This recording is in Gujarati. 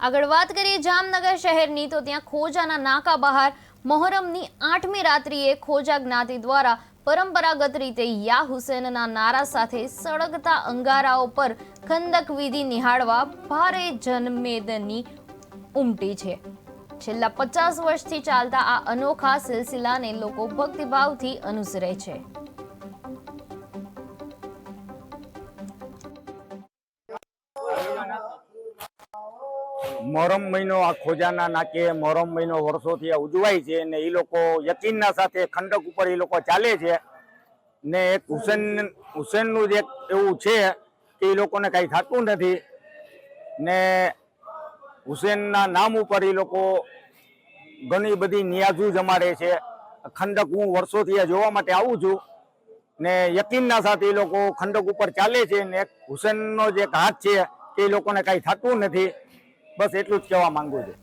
આગળ વાત કરીએ જામનગર શહેરની, તો ત્યાં ખોજાના નાકા બહાર મોહરમની આઠમી રાત્રિએ ખોજા જ્ઞાતિ દ્વારા પરંપરાગત રીતે યા હુસેનના નારા સાથે સળગતા અંગારાઓ પર ખંદક વિધિ નિહાળવા ભારે જનમેદની ઉમટી છે. છેલ્લા પચાસ વર્ષથી ચાલતા આ અનોખા સિલસિલાને લોકો ભક્તિભાવથી અનુસરે છે. મોહરમ મહિનો આ ખોજાના નાકે મોહરમ મહિનો વર્ષોથી આ ઉજવાય છે ને એ લોકો યકીનના સાથે ખંડક ઉપર એ લોકો ચાલે છે. ને એક હુસેન, હુસેનનું જ એક એવું છે કે એ લોકોને કાંઈ થતું નથી. ને હુસેનના નામ ઉપર એ લોકો ઘણી બધી નિયાઝુ જમાડે છે. ખંડક હું વર્ષોથી જોવા માટે આવું છું. ને યકીનના સાથે એ લોકો ખંડક ઉપર ચાલે છે ને એક હુસેનનો જે એક હાથ છે તે લોકોને કાંઈ થતું નથી. બસ એટલું જ કહેવા માંગુ છું.